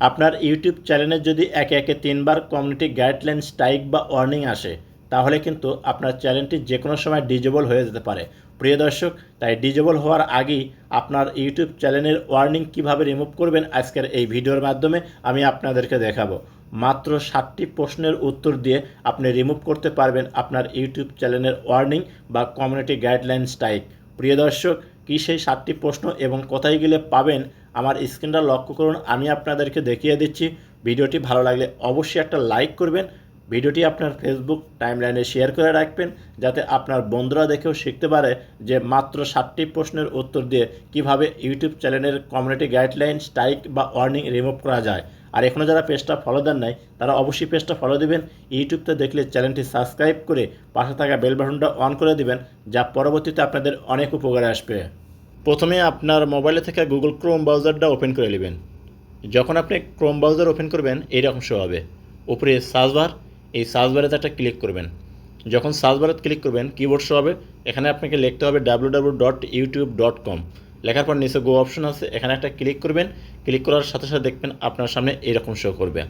আপনার ইউটিউব চ্যানেলে যদি একে একে তিনবার কমিউনিটি গাইডলাইন স্ট্রাইক বা ওয়ার্নিং আসে, তাহলে কিন্তু আপনার চ্যানেলটি যে কোনো সময় ডিজেবল হয়ে যেতে পারে। প্রিয় দর্শক, তাই ডিজেবল হওয়ার আগেই আপনার ইউটিউব চ্যানেলের ওয়ার্নিং কীভাবে রিমুভ করবেন আজকের এই ভিডিওর মাধ্যমে আমি আপনাদেরকে দেখাবো। মাত্র সাতটি প্রশ্নের উত্তর দিয়ে আপনি রিমুভ করতে পারবেন আপনার ইউটিউব চ্যানেলের ওয়ার্নিং বা কমিউনিটি গাইডলাইন স্ট্রাইক প্রিয় দর্শক, কী সেই সাতটি প্রশ্ন এবং কোথায় গেলে পাবেন আমার স্ক্রিনটা লক্ষ্য করুন, আমি আপনাদেরকে দেখিয়ে দিচ্ছি। ভিডিওটি ভালো লাগলে অবশ্যই একটা লাইক করবেন। ভিডিওটি আপনার ফেসবুক টাইমলাইনে শেয়ার করে রাখবেন, যাতে আপনার বন্ধুরা দেখেও শিখতে পারে যে মাত্র সাতটি প্রশ্নের উত্তর দিয়ে কীভাবে ইউটিউব চ্যানেলের কমিউনিটি গাইডলাইন স্ট্রাইক বা ওয়ার্নিং রিমুভ করা যায়। আর এখনও যারা পেজটা ফলো দেন নাই, তারা অবশ্যই পেজটা ফলো দিবেন। ইউটিউবতে দেখলে চ্যানেলটি সাবস্ক্রাইব করে পাশে থাকা বেল বাটনটা অন করে দিবেন, যা পরবর্তীতে আপনাদের অনেক উপকারে আসবে। প্রথমে আপনার মোবাইলে থেকে গুগল ক্রোম ব্রাউজারটা ওপেন করে নেবেন। যখন আপনি ক্রোম ব্রাউজার ওপেন করবেন এইরকম শো হবে। উপরে সার্চ বার এই সার্চ বারেতে একটা ক্লিক করবেন। যখন সার্চ বারে ক্লিক করবেন কিবোর্ড শো হবে। এখানে আপনাকে লিখতে হবে W W dot YouTube dot com লেখার পর নিচে গো অপশন আছে, এখানে একটা ক্লিক করবেন। ক্লিক করার সাথে সাথে দেখবেন আপনার সামনে এরকম শো করবে।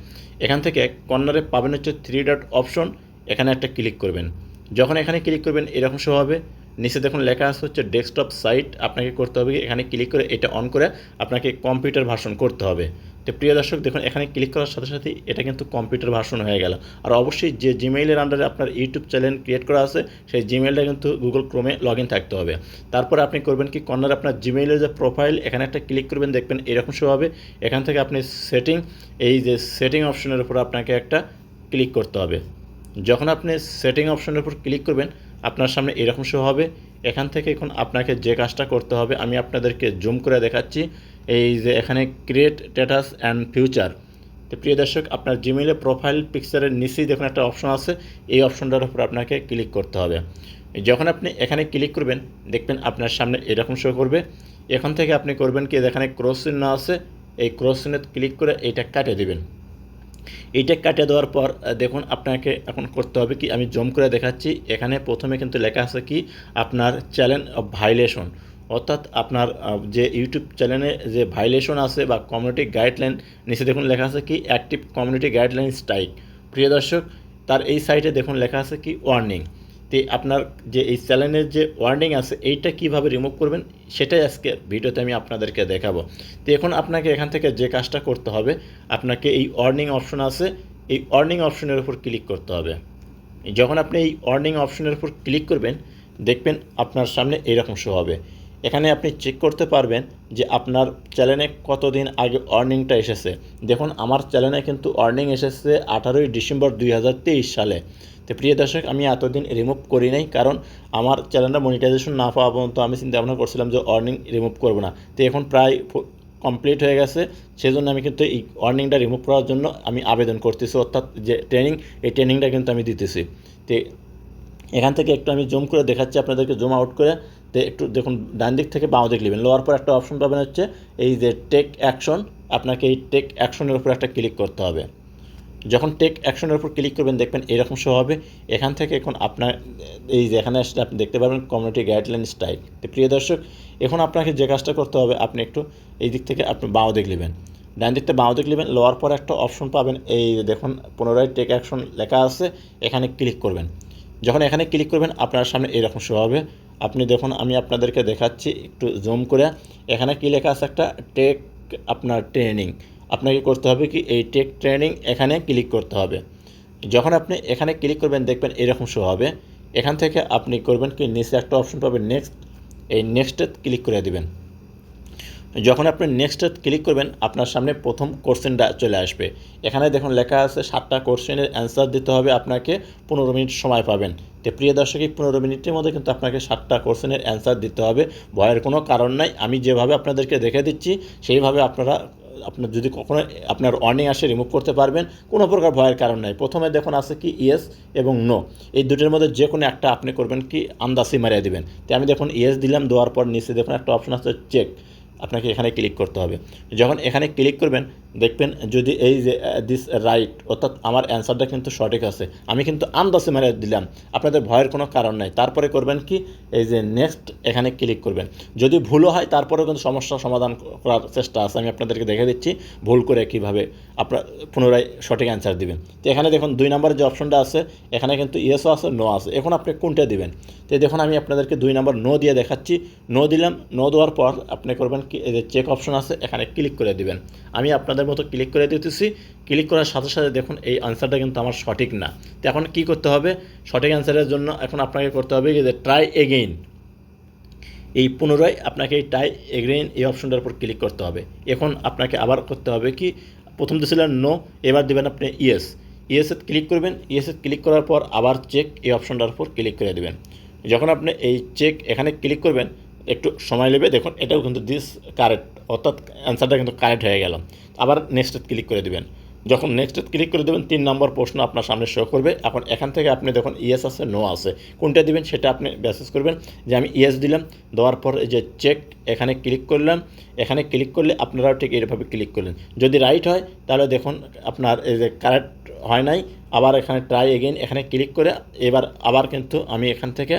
এখান থেকে কর্নারে পাবেন হচ্ছে থ্রি ডট অপশন এখানে একটা ক্লিক করবেন। যখন এখানে ক্লিক করবেন, এরকম শো হবে। নিচে দেখুন লেখা আছে হচ্ছে ডেস্কটপ সাইট আপনাকে করতে হবে এখানে ক্লিক করে এটা অন করে আপনাকে কম্পিউটার ভার্সন করতে হবে। তো প্রিয় দর্শক, দেখুন এখানে ক্লিক করার সাথে সাথে এটা কিন্তু কম্পিউটার ভার্সন হয়ে গেল। আর অবশ্যই যে জিমেইলের আন্ডারে আপনার ইউটিউব চ্যানেল ক্রিয়েট করা আছে, সেই জিমেইলটা কিন্তু গুগল ক্রোমে লগ ইন থাকতে হবে। তারপরে আপনি করবেন কি, কর্নার আপনার জিমেইলের যে প্রোফাইল এখানে একটা ক্লিক করবেন, দেখবেন এরকম শো হবে। এখান থেকে আপনি সেটিং এই যে সেটিং অপশনের উপর আপনাকে একটা ক্লিক করতে হবে। যখন আপনি সেটিং অপশনের উপর ক্লিক করবেন আপনার সামনে এরকম শো হবে। এখান থেকে এখন আপনাকে যে কাজটা করতে হবে, আমি আপনাদেরকে জুম করে দেখাচ্ছি। এই যে এখানে ক্রিয়েট স্ট্যাটাস অ্যান্ড ফিউচার তো প্রিয় দর্শক, আপনার জিমেইলে প্রোফাইল পিকচারের নিচেই দেখুন একটা অপশন আছে। এই অপশনটার উপর আপনাকে ক্লিক করতে হবে। যখন আপনি এখানে ক্লিক করবেন, দেখবেন আপনার সামনে এরকম শো করবে। এখান থেকে আপনি করবেন কি? যেখানে ক্রস চিহ্ন আছে। এই ক্রস চিহ্নে ক্লিক করে এইটা কাটিয়ে দেবেন। এইটা কাটিয়ে দেওয়ার পর দেখুন আপনাকে এখন করতে হবে কি, আমি জম করে দেখাচ্ছি। এখানে প্রথমে কিন্তু লেখা আছে কি, আপনার চ্যানেল অফ ভাইলেশন। অর্থাৎ আপনার যে ইউটিউব চ্যানেলে যে ভাইলেশন আছে বা কমিউনিটি গাইডলাইন, নিচে দেখুন লেখা আছে কি, অ্যাক্টিভ কমিউনিটি গাইডলাইন স্ট্রাইক। প্রিয় দর্শক, তার এই সাইটে দেখুন লেখা আছে কি, ওয়ার্নিং। তো আপনার যে এই চ্যানেলের যে ওয়ার্নিং আছে, এইটা কীভাবে রিমুভ করবেন, সেটাই আজকে ভিডিওতে আমি আপনাদেরকে দেখাবো। তো এখন আপনাকে এখান থেকে যে কাজটা করতে হবে, আপনাকে এই ওয়ার্নিং অপশন আছে, এই ওয়ার্নিং অপশনের উপর ক্লিক করতে হবে। যখন আপনি এই ওয়ার্নিং অপশনের উপর ক্লিক করবেন, দেখবেন আপনার সামনে এরকম শো হবে। এখানে আপনি চেক করতে পারবেন যে আপনার চ্যানেলে কতদিন আগে অর্নিংটা এসেছে। দেখুন, আমার চ্যানেলে কিন্তু অর্নিং এসেছে আঠারোই ডিসেম্বর দুই হাজার তেইশ সালে। তো প্রিয় দর্শক, আমি এতদিন রিমুভ করি নাই কারণ আমার চ্যানেলটা মনিটাইজেশন না পাওয়া পর্যন্ত আমি চিন্তা ভাবনা করছিলাম যে অর্নিং রিমুভ করব না। তো এখন প্রায় কমপ্লিট হয়ে গেছে। সেজন্য আমি কিন্তু এই অর্নিংটা রিমুভ করার জন্য আমি আবেদন করতেছি। অর্থাৎ যে ট্রেনিং এই ট্রেনিংটা কিন্তু আমি দিতেছি। তো এখান থেকে একটু আমি জুম করে দেখাচ্ছি, আপনাদেরকে জুম আউট করে। তো একটু দেখুন, ডান দিক থেকে বাঁ দিক নেবেন। লোয়ার পর একটা অপশন পাবেন হচ্ছে এই যে টেক অ্যাকশন আপনাকে এই টেক অ্যাকশনের উপর একটা ক্লিক করতে হবে। যখন টেক অ্যাকশনের উপর ক্লিক করবেন, দেখবেন এরকম শো হবে। এখান থেকে এখন আপনার, এই যে এখানে আসলে আপনি দেখতে পাবেন কমিউনিটি গাইডলাইন স্ট্রাইক তো প্রিয় দর্শক, এখন আপনাকে যে কাজটা করতে হবে, আপনি একটু এই দিক থেকে আপনি বাঁ দিক নেবেন। ডান দিকতে বাঁ দিক নেবেন লোয়ার পর একটা অপশন পাবেন, এই দেখুন, পুনরায় টেক অ্যাকশন লেখা আছে, এখানে ক্লিক করবেন। যখন এখানে ক্লিক করবেন, আপনার সামনে এরকম শো হবে। আপনি দেখুন, আমি আপনাদেরকে দেখাচ্ছি, একটু জুম করে। এখানে কি লেখা আছে একটা? টেক আপনার ট্রেনিং আপনাকে করতে হবে কি? এই টেক ট্রেনিং এখানে ক্লিক করতে হবে। যখন আপনি এখানে ক্লিক করবেন, দেখবেন এরকম শো হবে। এখান থেকে আপনি করবেন কি? নিচে একটা অপশন পাবেন নেক্সট এই নেক্সটে ক্লিক করে দিবেন। যখন আপনি নেক্সটে ক্লিক করবেন, আপনার সামনে প্রথম কোশ্চেনটা চলে আসবে। এখানে দেখুন লেখা আছে, সাতটা কোশ্চেনের অ্যান্সার দিতে হবে আপনাকে, পনেরো মিনিট সময় পাবেন। তো প্রিয় দর্শক, এই পনেরো মিনিটের মধ্যে কিন্তু আপনাকে সাতটা কোশ্চেনের অ্যান্সার দিতে হবে। ভয়ের কোনো কারণ নাই, আমি যেভাবে আপনাদেরকে দেখে দিচ্ছি, সেইভাবে আপনারা, আপনার যদি কখনো আপনার অর্নিং আসে রিমুভ করতে পারবেন, কোনো প্রকার ভয়ের কারণ নাই। প্রথমে দেখুন আছে কি ইয়েস এবং নো এই দুটোর মধ্যে যে কোনো একটা আপনি করবেন কি আন্দাসি মারিয়ে দিবেন। তো আমি দেখুন ইয়েস দিলাম, দেওয়ার পর নিচে দেখুন একটা অপশন আছে চেক আপনাকে এখানে ক্লিক করতে হবে। যখন এখানে ক্লিক করবেন, দেখবেন যদি এই যে দিস রাইট অর্থাৎ আমার অ্যান্সারটা কিন্তু সঠিক আছে। আমি কিন্তু আন্দাজে মেরে দিলাম। আপনাদের ভয়ের কোনো কারণ নাই। তারপরে করবেন কি? এই যে নেক্সট এখানে ক্লিক করবেন। যদি ভুলও হয়, তারপরেও কিন্তু সমস্যার সমাধান করার চেষ্টা আছে। আমি আপনাদেরকে দেখে দিচ্ছি ভুল করে কীভাবে আপনার পুনরায় সঠিক অ্যান্সার দিবেন। তো এখানে দেখুন, দুই নম্বরের যে অপশনটা আছে, এখানে কিন্তু ইয়েসও আছে নো আছে। এখন আপনি কোনটা দিবেন? তো দেখুন, আমি আপনাদেরকে দুই নম্বর নো দিয়ে দেখাচ্ছি। নো দিলাম নো দেওয়ার পর আপনি করবেন কি এই যে চেক অপশন আছে, এখানে ক্লিক করে দিবেন। আমি আপনাদের মতো ক্লিক করে দিতেছি। ক্লিক করার সাথে সাথে দেখুন, এই আনসারটা কিন্তু আমার সঠিক না। তো এখন কী করতে হবে? সঠিক অ্যান্সারের জন্য এখন আপনাকে করতে হবে যে ট্রাই এগেইন এই পুনরায় আপনাকে এই টাই এগেইন এই অপশনটার উপর ক্লিক করতে হবে। এখন আপনাকে আবার করতে হবে কি, প্রথম দিয়েছিলেন নো এবার দেবেন আপনি ইয়েস ইয়েসে ক্লিক করবেন। ইয়েসে ক্লিক করার পর আবার চেক এই অপশনটার উপর ক্লিক করে দেবেন। যখন আপনি এই চেক এখানে ক্লিক করবেন একটু সময় নেবে। দেখুন, এটাও কিন্তু দিস কারেক্ট অর্থাৎ অ্যান্সারটা কিন্তু কারেক্ট হয়ে গেল। আবার নেক্সট ক্লিক করে দেবেন। যখন নেক্সট ক্লিক করে দেবেন, তিন নম্বর প্রশ্ন আপনার সামনে শো করবে। এখন এখান থেকে আপনি দেখুন ইয়েস আছে নো আছে। কোনটা দিবেন সেটা আপনি মেসেজ করবেন। যে আমি ইয়েস দিলাম, দেওয়ার পর যে চেক এখানে ক্লিক করলাম। এখানে ক্লিক করলে আপনারাও ঠিক এইভাবে ক্লিক করলেন। যদি রাইট হয়, তাহলে দেখুন, আপনার এই যে কারেক্ট হয় নাই। আবার এখানে ট্রাই এগেইন এখানে ক্লিক করে এবার আবার কিন্তু আমি এখান থেকে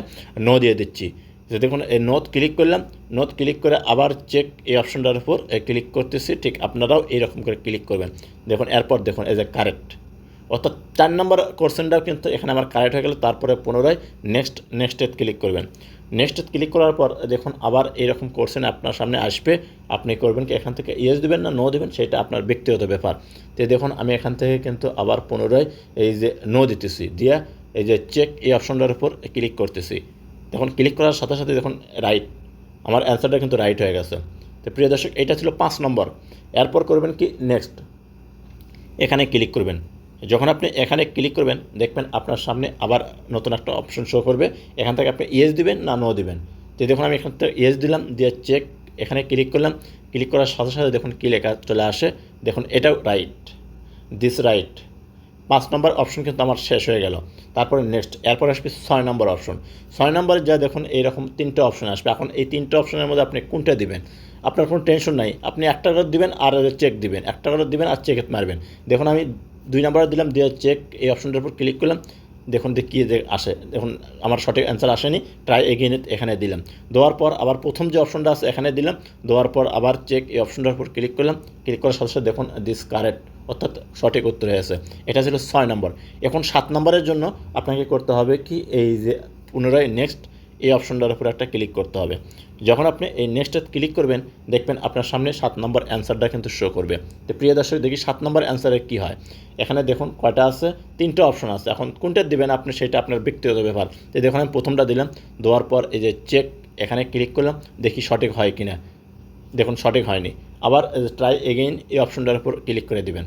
নো দিয়ে দিচ্ছি। যে দেখুন, এই নোট ক্লিক করলাম নোট ক্লিক করে আবার চেক এই অপশনটার উপর ক্লিক করতেছি, ঠিক আপনারাও এইরকম করে ক্লিক করবেন। দেখুন, এরপর দেখুন এজ যে কারেক্ট অর্থাৎ চার নম্বর কোশ্চেনটাও কিন্তু এখানে আমার কারেক্ট হয়ে গেল, তারপরে পুনরায় নেক্সট নেক্সটে ক্লিক করবেন। নেক্সটে ক্লিক করার পর, দেখুন, আবার এরকম কোশ্চেন আপনার সামনে আসবে। আপনি করবেন কি, এখান থেকে ইয়েস দেবেন না নো দেবেন, সেটা আপনার ব্যক্তিগত ব্যাপার। তো দেখুন, আমি এখান থেকে কিন্তু আবার পুনরায় এই যে নো দিতেছি, দিয়া এই যে চেক এই অপশনটার উপর ক্লিক করতেছি। তখন ক্লিক করার সাথে সাথে দেখুন রাইট আমার অ্যান্সারটা কিন্তু রাইট হয়ে গেছে। তো প্রিয় দর্শক, এটা ছিল পাঁচ নম্বর। এরপর করবেন কি নেক্সট এখানে ক্লিক করবেন। যখন আপনি এখানে ক্লিক করবেন, দেখবেন আপনার সামনে আবার নতুন একটা অপশন শো করবে। এখান থেকে আপনি ইয়েস দিবেন না নো দিবেন। তো দেখুন আমি এখান থেকে ইয়েস দিলাম, দিয়ে চেক এখানে ক্লিক করলাম। ক্লিক করার সাথে সাথে দেখুন কী লেখা চলে আসে। দেখুন এটাও রাইট দিস রাইট পাঁচ নম্বর অপশন কিন্তু আমার শেষ হয়ে গেল। তারপরে নেক্সট এরপর আসবে ছয় নম্বর অপশন ছয় নম্বরে যা দেখুন, এইরকম তিনটে অপশন আসবে। এখন এই তিনটে অপশনের মধ্যে আপনি কোনটা দিবেন? আপনার কোনো টেনশন নাই। আপনি একটা করে দিবেন আর চেক দিবেন। একটা করে দিবেন আর চেক মারবেন। দেখুন আমি দুই নম্বরে দিলাম, দিয়ে চেক এই অপশনটার উপর ক্লিক করলাম। দেখুন দেখ কী যে আসে। দেখুন, আমার সঠিক অ্যান্সার আসেনি ট্রাই এগেইন এখানে দিলাম। দেওয়ার পর আবার প্রথম যে অপশনটা আছে এখানে দিলাম। দেওয়ার পর আবার চেক এই অপশনটার উপর ক্লিক করলাম। ক্লিক করার সাথে সাথে দেখুন দিস কারেক্ট অর্থাৎ সঠিক উত্তর হয়েছে এটা ছিল ছয় নম্বর এখন সাত নম্বরের জন্য আপনাকে করতে হবে কি, এই যে পুনরায় নেক্সট এই অপশনটার উপর একটা ক্লিক করতে হবে। যখন আপনি এই নেক্সটে ক্লিক করবেন, দেখবেন আপনার সামনে সাত নম্বর অ্যান্সারটা কিন্তু শো করবে। তো প্রিয় দর্শক, দেখি সাত নম্বর অ্যান্সারে কী হয়? এখানে দেখুন কয়টা আছে? তিনটে অপশন আছে। এখন কোনটা দিবেন আপনি সেটা আপনার ব্যক্তিগত ব্যাপার। তো দেখুন আমি প্রথমটা দিলাম, দেওয়ার পর এই যে চেক এখানে ক্লিক করলাম, দেখি সঠিক হয় কি না দেখুন সঠিক হয়নি। আবার ট্রাই এগেইন এই অপশনটার উপর ক্লিক করে দিবেন।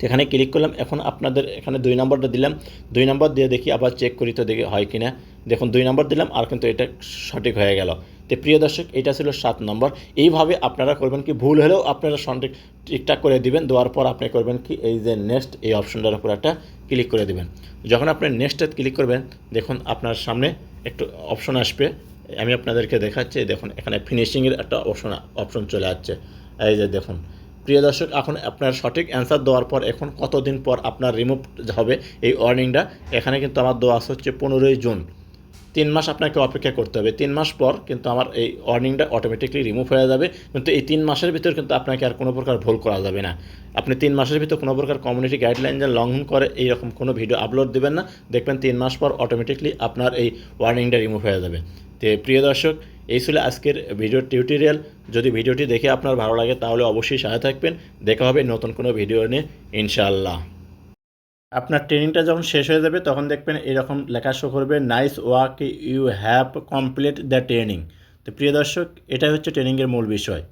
তো এখানে ক্লিক করলাম, এখন আপনাদের এখানে দুই নম্বরটা দিলাম। দুই নম্বর দিয়ে দেখি আবার চেক করি তো দেখি হয় কি না দেখুন, দুই নম্বর দিলাম আর কিন্তু এটা সঠিক হয়ে গেল। তো প্রিয় দর্শক, এটা ছিল সাত নম্বর এইভাবে আপনারা করবেন কি, ভুল হলেও আপনারা সঠিক ঠিকঠাক করে দিবেন, দেওয়ার পর আপনি করবেন কি, এই যে নেক্সট এই অপশনটার উপর একটা ক্লিক করে দিবেন। যখন আপনি নেক্সটে ক্লিক করবেন, দেখুন আপনার সামনে একটু অপশন আসবে। আমি আপনাদেরকে দেখাচ্ছি, দেখুন এখানে ফিনিশিংয়ের একটা অপশন অপশন চলে আসছে। এই যে দেখুন প্রিয় দর্শক, এখন আপনার সঠিক অ্যান্সার দেওয়ার পর এখন কতদিন পর আপনার রিমুভ হবে এই ওয়ার্নিংটা এখানে কিন্তু আমার দেওয়া আছে হচ্ছে পনেরোই জুন। তিন মাস আপনাকে অপেক্ষা করতে হবে। তিন মাস পর কিন্তু আমার এই ওয়ার্নিংটা অটোমেটিকলি রিমুভ হয়ে যাবে। কিন্তু এই তিন মাসের ভিতর কিন্তু আপনাকে আর কোনো প্রকার ভুল করা যাবে না। আপনি তিন মাসের ভিতর কোনো প্রকার কমিউনিটি গাইডলাইন যেন লঙ্ঘন করে এইরকম কোনো ভিডিও আপলোড দেবেন না। দেখবেন তিন মাস পর অটোমেটিকলি আপনার এই ওয়ার্নিংটা রিমুভ হয়ে যাবে। তো প্রিয় দর্শক, এই ছিল আজকের ভিডিও টিউটোরিয়াল যদি ভিডিওটি দেখে আপনার ভালো লাগে তাহলে অবশ্যই সাথে থাকবেন। দেখা হবে নতুন কোনো ভিডিও নিয়ে, ইনশাআল্লাহ। আপনার ট্রেনিংটা যখন শেষ হয়ে যাবে, তখন দেখবেন এরকম লেখা শো করবে nice walk you have complete the training তো প্রিয় দর্শক, এটাই হচ্ছে ট্রেনিংয়ের মূল বিষয়।